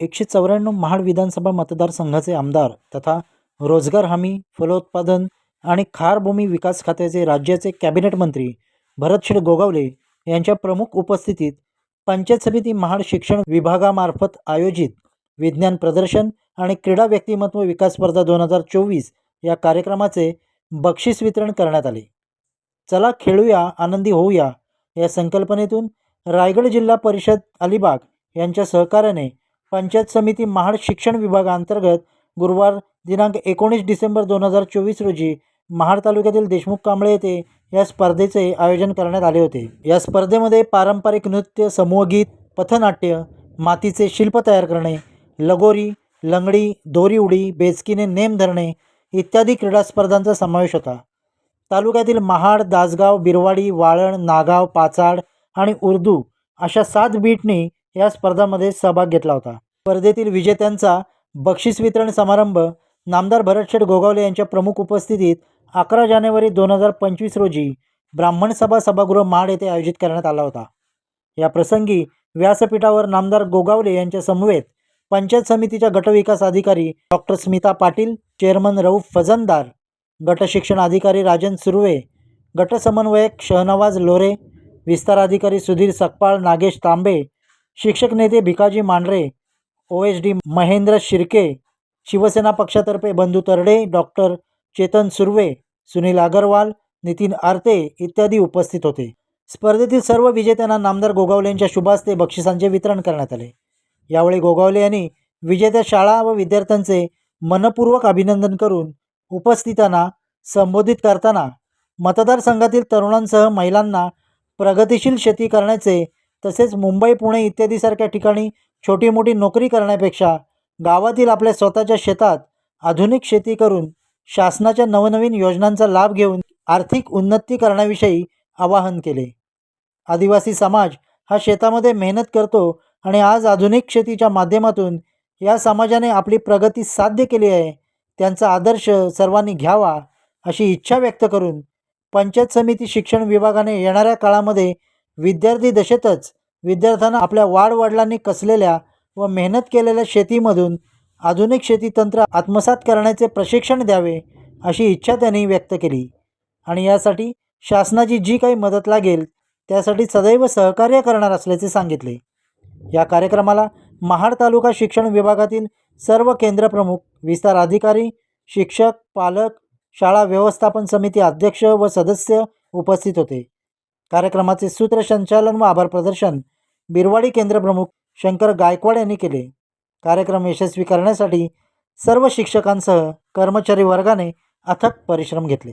एकशे चौऱ्याण्णव महाड विधानसभा मतदारसंघाचे आमदार तथा रोजगार हमी फलोत्पादन आणि खारभूमी विकास खात्याचे राज्याचे कॅबिनेट मंत्री भरतशेठ गोगावले यांच्या प्रमुख उपस्थितीत पंचायत समिती महाड शिक्षण विभागामार्फत आयोजित विज्ञान प्रदर्शन आणि क्रीडा व्यक्तिमत्व विकास स्पर्धा दोन हजार चोवीस या कार्यक्रमाचे बक्षीस वितरण करण्यात आले. चला खेळूया आनंदी होऊया या संकल्पनेतून रायगड जिल्हा परिषद अलिबाग यांच्या सहकार्याने पंचायत समिती महाड शिक्षण विभागाअंतर्गत गुरुवार दिनांक एकोणीस डिसेंबर दोन हजार चोवीस रोजी महाड तालुक्यातील देशमुख कांबळे येथे या स्पर्धेचे आयोजन करण्यात आले होते. या स्पर्धेमध्ये पारंपरिक नृत्य समूहगीत पथनाट्य मातीचे शिल्प तयार करणे लगोरी लंगडी दोरी उडी बेचकीने नेम धरणे इत्यादी क्रीडा स्पर्धांचा समावेश होता. तालुक्यातील महाड दासगाव बिरवाडी वाळण नागाव पाचाड आणि उर्दू अशा सात बीटनी या स्पर्धामध्ये सहभाग घेतला होता. स्पर्धेतील विजेत्यांचा बक्षीस वितरण समारंभ नामदार भरतशेठ गोगावले यांच्या प्रमुख उपस्थितीत अकरा जानेवारी दोन हजार पंचवीस रोजी ब्राह्मण सभा सभागृह महाड येथे आयोजित करण्यात आला होता. या प्रसंगी व्यासपीठावर नामदार गोगावले यांच्या समवेत पंचायत समितीच्या गटविकास अधिकारी डॉक्टर स्मिता पाटील चेअरमन रऊफ फजनदार गट शिक्षण अधिकारी राजन सुर्वे गटसमन्वयक शहनवाज लोरे विस्तार अधिकारी सुधीर सकपाळ नागेश तांबे शिक्षक नेते Bhikaji Mandhare O S D Mahendra Shirke Shiv Sena पक्षातर्फे बंधू तरडे डॉक्टर चेतन सुर्वे सुनील अगरवाल नितीन आरते इत्यादी उपस्थित होते. स्पर्धेतील सर्व विजेत्यांना नामदार गोगावले यांच्या शुभास्ते बक्षिसांचे वितरण करण्यात आले. यावेळी गोगावले यांनी विजेत्या शाळा व विद्यार्थ्यांचे मनपूर्वक अभिनंदन करून उपस्थितांना संबोधित करताना मतदारसंघातील तरुणांसह महिलांना प्रगतिशील शेती करण्याचे तसेच मुंबई पुणे इत्यादीसारख्या ठिकाणी छोटी मोठी नोकरी करण्यापेक्षा गावातील आपल्या स्वतःच्या शेतात आधुनिक शेती करून शासनाच्या नवनवीन योजनांचा लाभ घेऊन आर्थिक उन्नती करण्याविषयी आवाहन केले. आदिवासी समाज हा शेतामध्ये मेहनत करतो आणि आज आधुनिक शेतीच्या माध्यमातून या समाजाने आपली प्रगती साध्य केली आहे त्यांचा आदर्श सर्वांनी घ्यावा अशी इच्छा व्यक्त करून पंचायत समिती शिक्षण विभागाने येणाऱ्या काळामध्ये विद्यार्थी दशेतच विद्यार्थ्यांना आपल्या वाडवडिलांनी कसलेल्या व मेहनत केलेल्या शेतीमधून आधुनिक शेतीतंत्र आत्मसात करण्याचे प्रशिक्षण द्यावे अशी इच्छा त्यांनी व्यक्त केली. आणि यासाठी शासनाची जी काही मदत लागेल त्यासाठी सदैव सहकार्य करणार असल्याचे सांगितले. या कार्यक्रमाला महाड तालुका शिक्षण विभागातील सर्व केंद्रप्रमुख विस्तार अधिकारी शिक्षक पालक शाळा व्यवस्थापन समिती अध्यक्ष व सदस्य उपस्थित होते. कार्यक्रमाचे सूत्रसंचालन व आभार प्रदर्शन बिरवाडी केंद्रप्रमुख शंकर गायकवाड यांनी केले. कार्यक्रम यशस्वी करण्यासाठी सर्व शिक्षकांसह कर्मचारी वर्गाने अथक परिश्रम घेतले.